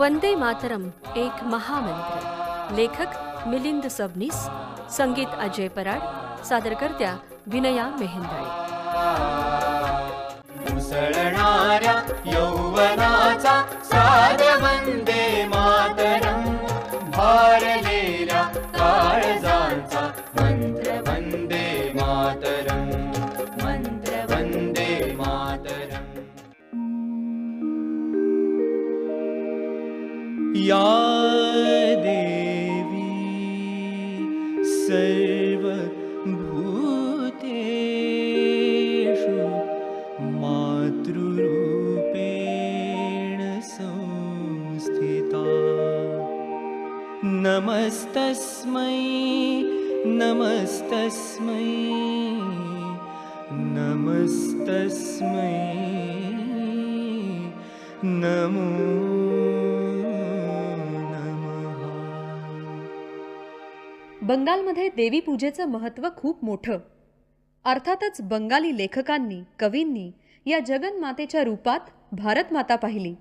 वंदे मातरम एक महामंत्र. लेखक मिलिंद सबनीस संगीत अजय पराड सादरकर्त्या विनया मेहेंदाळे. उसळणाऱ्या यौवनाचा साध वंदे नमस्तस्मै नमस्तस्मै नमस्तस्मै नमो बंगालमध्ये देवीपूजेचं महत्त्व खूप मोठं. अर्थातच बंगाली लेखकांनी कवींनी या जगन्मातेच्या रूपात भारतमाता पाहिली.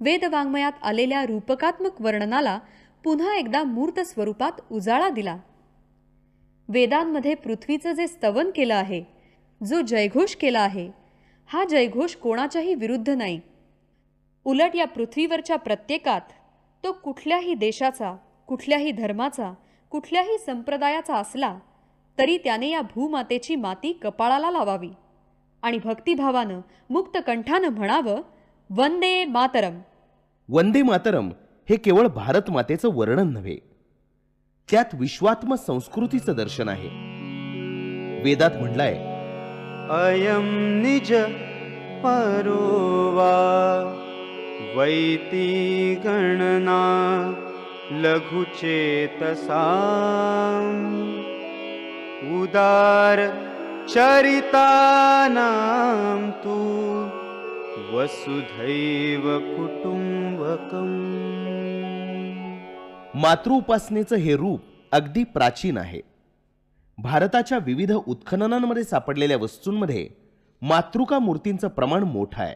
वेदवाङ्मयात आलेल्या रूपकात्मक वर्णनाला पुन्हा एकदा मूर्त स्वरूपात उजाळा दिला. वेदांमध्ये पृथ्वीचं जे स्तवन केलं आहे जो जयघोष केला आहे हा जयघोष कोणाच्याही विरुद्ध नाही. उलट या पृथ्वीवरच्या प्रत्येकात तो कुठल्याही देशाचा कुठल्याही धर्माचा कुठल्याही संप्रदायाचा असला तरी त्याने या भूमातेची माती कपाळाला लावावी. आणि भक्तिभावानं मुक्त कंठानं म्हणावं वंदे मातरम. वंदे मातरम? हे केवळ भारतमातेचं वर्णन नव्हे त्यात विश्वात्म संस्कृतीचं दर्शन आहे. वेदात म्हणलाय अयं निज परोवा वैती गणना लघुचेतसा। उदार चरितानाम तु वसुधैव कुटुंबकम। मातृउपासनेचं हे रूप अगदी प्राचीन आहे. भारताच्या विविध उत्खननांमध्ये सापडलेल्या वस्तूंमध्ये मातृका मूर्तींचं प्रमाण मोठं आहे.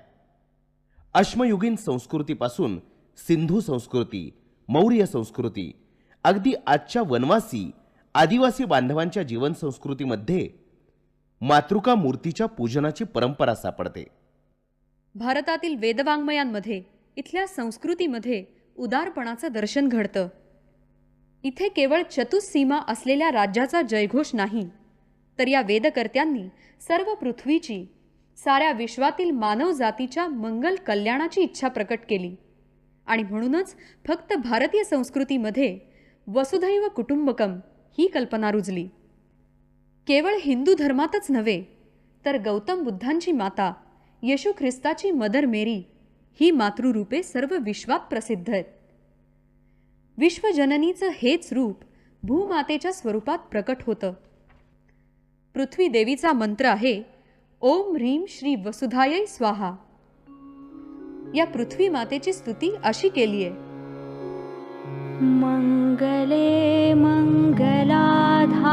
अश्मयुगीन संस्कृतीपासून सिंधू संस्कृती मौर्य संस्कृती अगदी आजच्या वनवासी आदिवासी बांधवांच्या जीवन संस्कृतीमध्ये मातृका मूर्तीच्या पूजनाची परंपरा सापडते. भारतातील वेदवाङ्मयांमध्ये इथल्या संस्कृतीमध्ये उदारपणाचं दर्शन घडतं. इथे केवळ चतुःसीमा असलेल्या राज्याचा जयघोष नाही तर या वेदकर्त्यांनी सर्व पृथ्वीची साऱ्या विश्वातील मानव जातीच्या मंगल कल्याणाची इच्छा प्रकट केली. आणि म्हणूनच फक्त भारतीय संस्कृतीमध्ये वसुधैव कुटुंबकम ही कल्पना रुजली. केवळ हिंदू धर्मातच नव्हे तर गौतम बुद्धांची माता येशू ख्रिस्ताची मदर मेरी ही मातृरूपे सर्व विश्वात प्रसिद्ध आहेत. विश्वजननीचं हेच रूप भूमातेच्या स्वरूपात प्रकट होतं. पृथ्वी देवीचा मंत्र आहे ओम ह्रीम श्री वसुधाय स्वाहा. या पृथ्वी मातेची स्तुती अशी केली आहे. मंगले मंगलाधा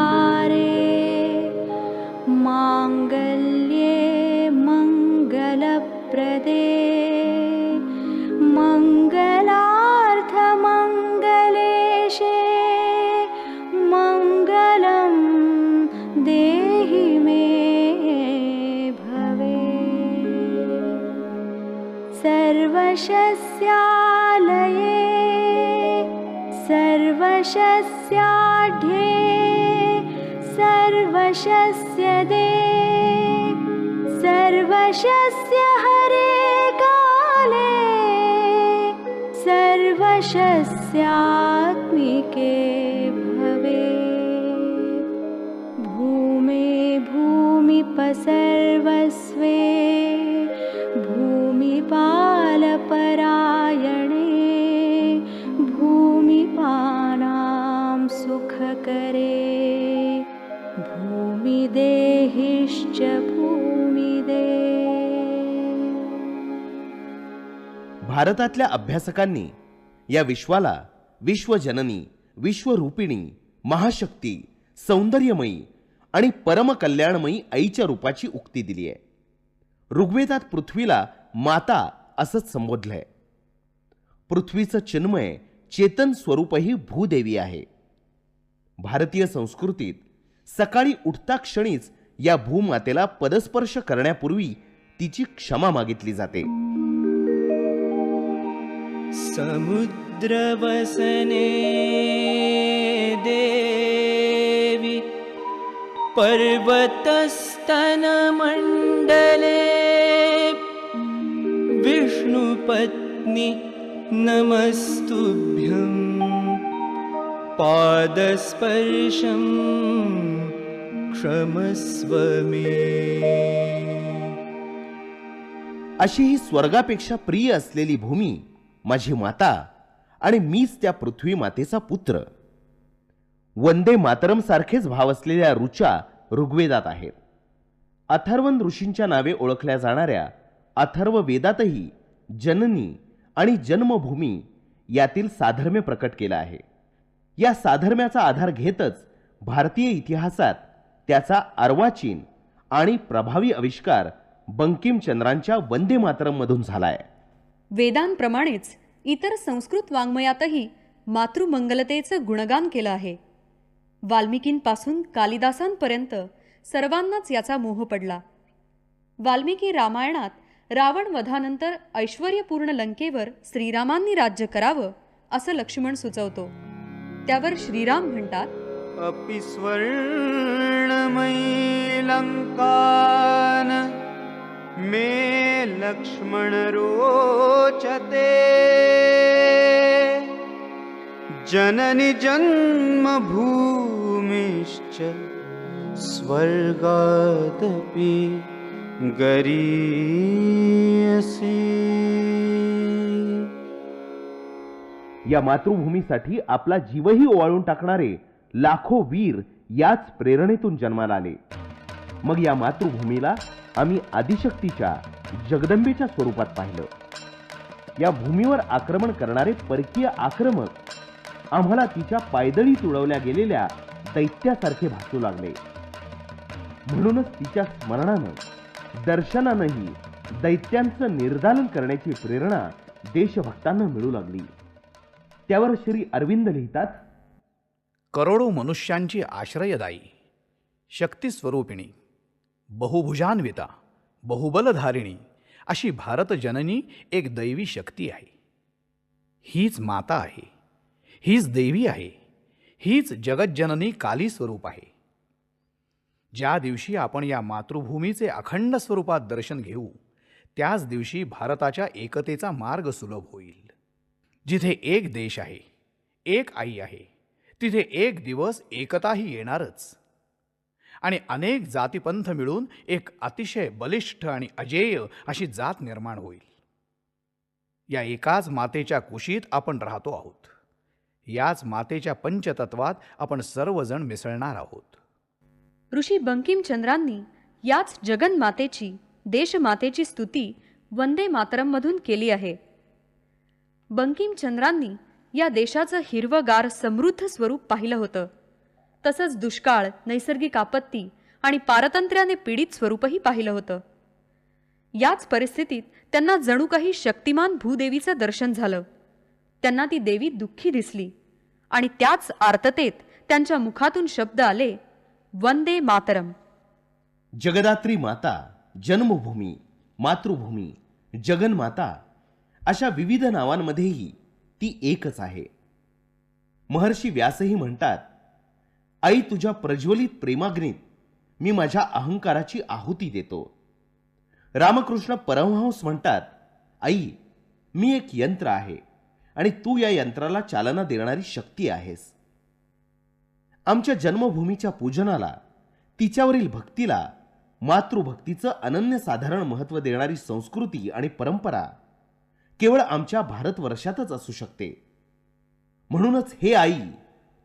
सर्वशस्याढ्ये सर्वशस्य दे। सर्वशस्य हरे काले। सर्वशस्यात्मिके भवे। भूमे भूमिपसर्वस्वे सुखकरे भूमिदेहिश्च भूमिदे भारतातल्या अभ्यासकांनी या विश्वाला विश्वजननी विश्वरूपिणी महाशक्ती सौंदर्यमयी आणि परमकल्याणमयी आईच्या रूपाची उक्ती दिली आहे. ऋग्वेदात पृथ्वीला माता असंच संबोधलंय. पृथ्वीचं चिन्मय चेतन स्वरूपही भूदेवी आहे. भारतीय संस्कृतीत सकाळी उठता क्षणीच या भूमातेला पदस्पर्श करण्यापूर्वी तिची क्षमा मागितली जाते. समुद्रवसने पर्वतस्तन पर्वतस्तनमण्डले विष्णुपत्नि नमस्तुभ्यम्। पादस्पर्शं क्षमस्व मे अशी ही स्वर्गापेक्षा प्रिय असलेली भूमी माझी माता आणि मीच त्या पृथ्वी मातेचा पुत्र. वंदे मातरम सारखेच भाव असलेल्या ऋचा ऋग्वेदात आहेत अथर्वन ऋषींच्या नावे ओळखल्या जाणाऱ्या अथर्व वेदातही जननी आणि जन्मभूमी यातील साधर्म्य प्रकट केलं आहे. या साधर्म्याचा आधार घेतच भारतीय इतिहासात त्याचा अर्वाचीन आणि प्रभावी आविष्कार बंकिमचंद्रांच्या वंदे मातरममधून झालाय. वेदांप्रमाणेच इतर संस्कृत वाङ्मयातही मातृमंगलतेचं गुणगान केलं आहे. वाल्मिकींपासून कालिदासांपर्यंत सर्वांनाच याचा मोह पडला. वाल्मिकी रामायणात रावण वधानंतर ऐश्वर्यपूर्ण लंकेवर श्रीरामांनी राज्य करावं असं लक्ष्मण सुचवतो. त्यावर श्रीराम म्हणतात अपि स्वर्णमयी लङ्कान मे लक्ष्मण रोचते। जननि जन्मभूमिश्च स्वर्गादपि गरीयसी या मातृभूमीसाठी आपला जीवही ओवाळून टाकणारे लाखो वीर याच प्रेरणेतून जन्माला आले. मग या मातृभूमीला आम्ही आदिशक्तीच्या जगदंबेच्या स्वरूपात पाहिलं. या भूमीवर आक्रमण करणारे परकीय आक्रमक आम्हाला तिच्या पायदळी तुडवल्या गेलेल्या दैत्यासारखे भासू लागले. म्हणूनच तिच्या स्मरणानं दर्शनानंही दैत्यांचं निर्दालन करण्याची प्रेरणा देशभक्तांना मिळू लागली. त्यावर श्री अरविंद लिहितात करोडो मनुष्यांची आश्रयदायी शक्तिस्वरूपिणी बहुभुजान्विता बहुबलधारिणी अशी भारतजननी एक दैवी शक्ती आहे. हीच माता आहे हीच देवी आहे हीच जगज्जननी काली स्वरूप आहे. ज्या दिवशी आपण या मातृभूमीचे अखंड स्वरूपात दर्शन घेऊ त्याच दिवशी भारताच्या एकतेचा मार्ग सुलभ होईल. जिथे एक देश आहे एक आई आहे तिथे एक दिवस एकताही येणारच. आणि अनेक जातीपंथ मिळून एक अतिशय बलिष्ठ आणि अजेय अशी जात निर्माण होईल. या एकाच मातेच्या कुशीत आपण राहतो आहोत. याच मातेच्या पंचतत्वात आपण सर्वजण मिसळणार आहोत. ऋषी बंकिमचंद्रांनी याच जगन्मातेची देशमातेची स्तुती वंदे मातरममधून केली आहे. बंकिमचंद्रांनी या देशाचं हिरवगार समृद्ध स्वरूप पाहिलं होतं. तसंच दुष्काळ नैसर्गिक आपत्ती आणि पारतंत्र्याने पीडित स्वरूपही पाहिलं होतं. याच परिस्थितीत त्यांना जणू काही शक्तिमान भूदेवीचं दर्शन झालं. त्यांना ती देवी दुःखी दिसली आणि त्याच आर्ततेत त्यांच्या मुखातून शब्द आले वंदे मातरम. जगदात्री माता जन्मभूमी मातृभूमी जगन्माता अशा विविध नावांमध्येही ती एकच आहे. महर्षी व्यासही म्हणतात आई तुझ्या प्रज्वलित प्रेमाग्नीत मी माझ्या अहंकाराची आहुती देतो. रामकृष्ण परमहंस म्हणतात आई मी एक यंत्र आहे आणि तू या यंत्राला चालना देणारी शक्ती आहेस. आमच्या जन्मभूमीच्या पूजनाला तिच्यावरील भक्तीला मातृभक्तीचं अनन्यसाधारण महत्त्व देणारी संस्कृती आणि परंपरा केवळ आमच्या भारतवर्षातच असू शकते. म्हणूनच हे आई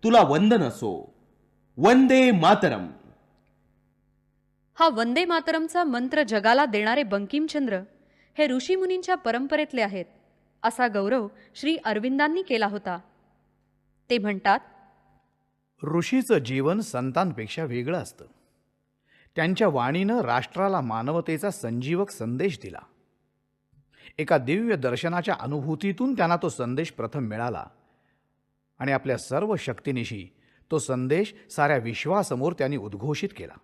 तुला वंदन असो. वंदे मातरम. हा वंदे मातरमचा मंत्र जगाला देणारे बंकिमचंद्र हे ऋषीमुनींच्या परंपरेतले आहेत असा गौरव श्री अरविंदांनी केला होता. ते म्हणतात ऋषीचं जीवन संतांपेक्षा वेगळं असतं. त्यांच्या वाणीनं राष्ट्राला मानवतेचा संजीवक संदेश दिला. एका दिव्य दर्शनाच्या अनुभूतीतून त्यांना तो संदेश प्रथम मिळाला. आणि आपल्या सर्व शक्तीनिशी तो संदेश साऱ्या विश्वासमोर त्यांनी उद्घोषित केला.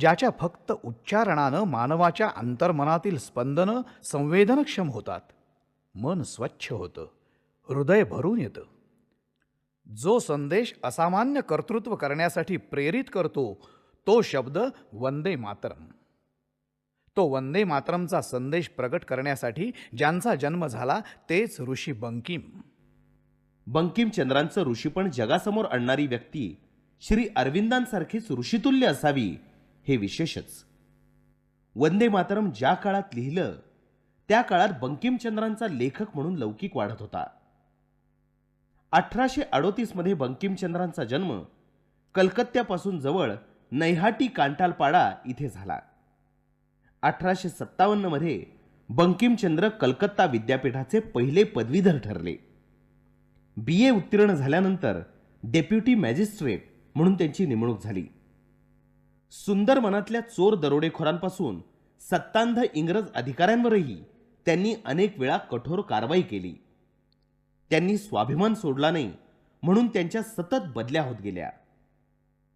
ज्याच्या फक्त उच्चारणानं मानवाच्या अंतर्मनातील स्पंदनं संवेदनक्षम होतात. मन स्वच्छ होतं. हृदय भरून येतं. जो संदेश असामान्य कर्तृत्व करण्यासाठी प्रेरित करतो तो शब्द वंदे मातरम. तो वंदे मातरमचा संदेश प्रकट करण्यासाठी ज्यांचा जन्म झाला तेच ऋषी बंकिम. बंकिमचंद्रांचं ऋषीपण जगासमोर आणणारी व्यक्ती श्री अरविंदांसारखीच ऋषितुल्य असावी हे विशेषच. वंदे मातरम ज्या काळात लिहिलं त्या काळात बंकिमचंद्रांचा लेखक म्हणून लौकिक वाढत होता. अठराशे अडोतीसमध्ये बंकिमचंद्रांचा जन्म कलकत्त्यापासून जवळ नैहाटी कांटालपाडा इथे झाला. अठराशे सत्तावन्नमध्ये बंकिमचंद्र कलकत्ता विद्यापीठाचे पहिले पदवीधर ठरले. बी ए उत्तीर्ण झाल्यानंतर डेप्युटी मॅजिस्ट्रेट म्हणून त्यांची नेमणूक झाली. सुंदर मनातल्या चोर दरोडेखोरांपासून सत्तांध इंग्रज अधिकाऱ्यांवरही त्यांनी अनेक वेळा कठोर कारवाई केली. त्यांनी स्वाभिमान सोडला नाही म्हणून त्यांच्या सतत बदल्या होत गेल्या.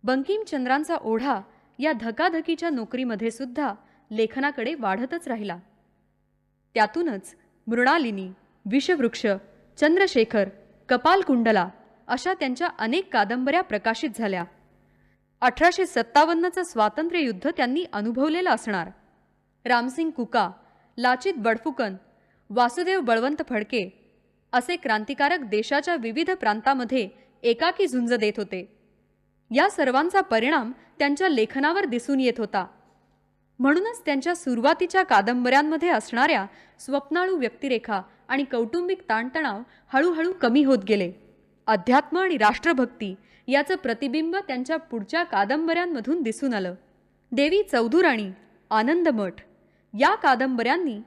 बंकिमचंद्रांचा ओढा या धकाधकीच्या नोकरीमध्ये सुद्धा लेखनाकडे वाढतच राहिला. त्यातूनच मृणालिनी विषवृक्ष चंद्रशेखर कपालकुंडला अशा त्यांच्या अनेक कादंबऱ्या प्रकाशित झाल्या. अठराशे सत्तावन्नचं स्वातंत्र्य युद्ध त्यांनी अनुभवलेलं असणार. रामसिंग कुका लाचित बडफुकन वासुदेव बळवंत फडके असे क्रांतिकारक देशाच्या विविध प्रांतामध्ये एकाकी झुंज देत होते. या सर्वांचा परिणाम त्यांच्या लेखनावर दिसून येत होता. म्हणूनच त्यांच्या सुरुवातीच्या कादंबऱ्यांमध्ये असणाऱ्या स्वप्नाळू व्यक्तिरेखा आणि कौटुंबिक ताणतणाव हळूहळू कमी होत गेले. अध्यात्म आणि राष्ट्रभक्ती याचं प्रतिबिंब त्यांच्या पुढच्या कादंबऱ्यांमधून दिसून आलं. देवी चौधुराणी आनंदमठ या कादंबऱ्यांनी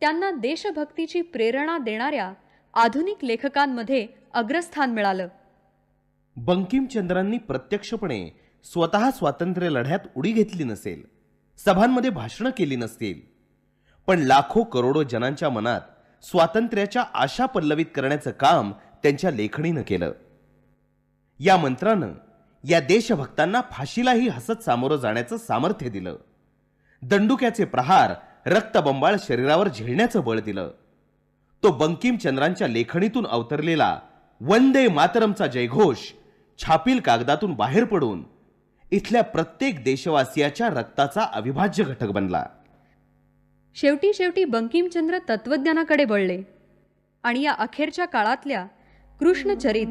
त्यांना देशभक्तीची प्रेरणा देणाऱ्या आधुनिक लेखकांमध्ये अग्रस्थान मिळालं. बंकिमचंद्रांनी प्रत्यक्षपणे स्वतः स्वातंत्र्य लढ्यात उडी घेतली नसेल. सभांमध्ये भाषणं केली नसतील. पण लाखो करोडो जनांच्या मनात स्वातंत्र्याच्या आशा पल्लवित करण्याचं काम त्यांच्या लेखणीनं केलं. या मंत्रानं या देशभक्तांना फाशीलाही हसत सामोरं जाण्याचं सामर्थ्य दिलं. दंडुक्याचे प्रहार रक्तबंबाळ शरीरावर झेलण्याचं बळ दिलं. तो बंकिमचंद्रांच्या लेखणीतून अवतरलेला वंदे मातरमचा जयघोष छापील कागदातून बाहेर पडून इथल्या प्रत्येक देशवासियाच्या रक्ताचा अविभाज्य घटक बनला. शेवटी शेवटी बंकिमचंद्र तत्वज्ञानाकडे वळले आणि या अखेरच्या काळातल्या कृष्णचरित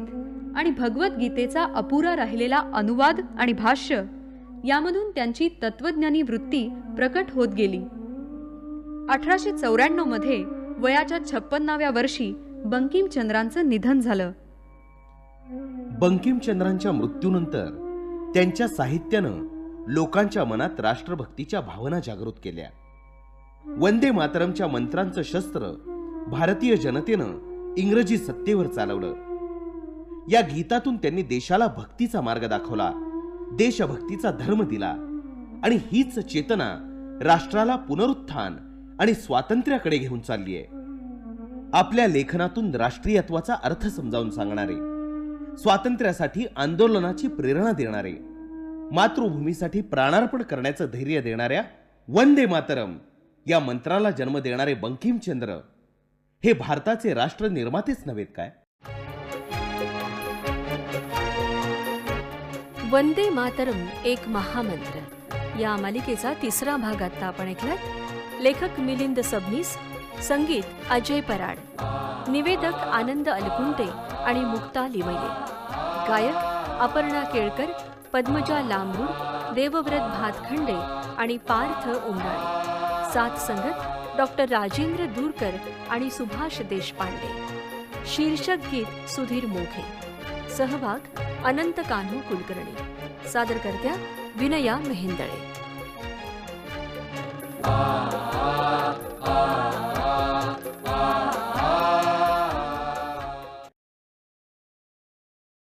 आणि भगवद्गीतेचा अपुरा राहिलेला अनुवाद आणि भाष्य यामधून त्यांची तत्वज्ञानी वृत्ती प्रकट होत गेली. अठराशे चौऱ्याण्णवमध्ये वयाच्या छप्पन्नाव्या वर्षी बंकिमचंद्रांचं निधन झालं. बंकिमचंद्रांच्या मृत्यूनंतर त्यांच्या साहित्यानं लोकांच्या मनात राष्ट्रभक्तीच्या भावना जागृत केल्या. वंदे मातरमच्या मंत्रांचं शस्त्र भारतीय जनतेनं इंग्रजी सत्तेवर चालवलं. या गीतातून त्यांनी देशाला भक्तीचा मार्ग दाखवला देशभक्तीचा धर्म दिला आणि हीच चेतना राष्ट्राला पुनरुत्थान आणि स्वातंत्र्याकडे घेऊन चालली आहे आपल्या लेखनातून राष्ट्रीयत्वाचा अर्थ समजावून सांगणारे. स्वातंत्र्यासाठी आंदोलनाची प्रेरणा देणारे मातृभूमीसाठी प्राणार्पण करण्याचं धैर्य देणाऱ्या वंदे मातरम या मंत्राला जन्म देणारे बंकिमचंद्र हे भारताचे राष्ट्र निर्मातेच नव्हेत काय? वंदे मातरम एक महामंत्र. या मालिकेचा तिसरा भाग आता आपण ऐकलात. लेखक मिलिंद सबनीस संगीत अजय पराड. निवेदक आनंद अलकुंटे आणि मुक्ता लिमये गायक अपर्णा केळकर पद्मजा लांबू देवव्रत भातखंडे आणि पार्थ उमराळे साथ संगत डॉक्टर राजेंद्र दूरकर आणि सुभाष देशपांडे. शीर्षक गीत सुधीर मोघे. सहभाग अनंत कान्हू कुलकर्णी. सादरकर्त्या विनया मेहेंदळे.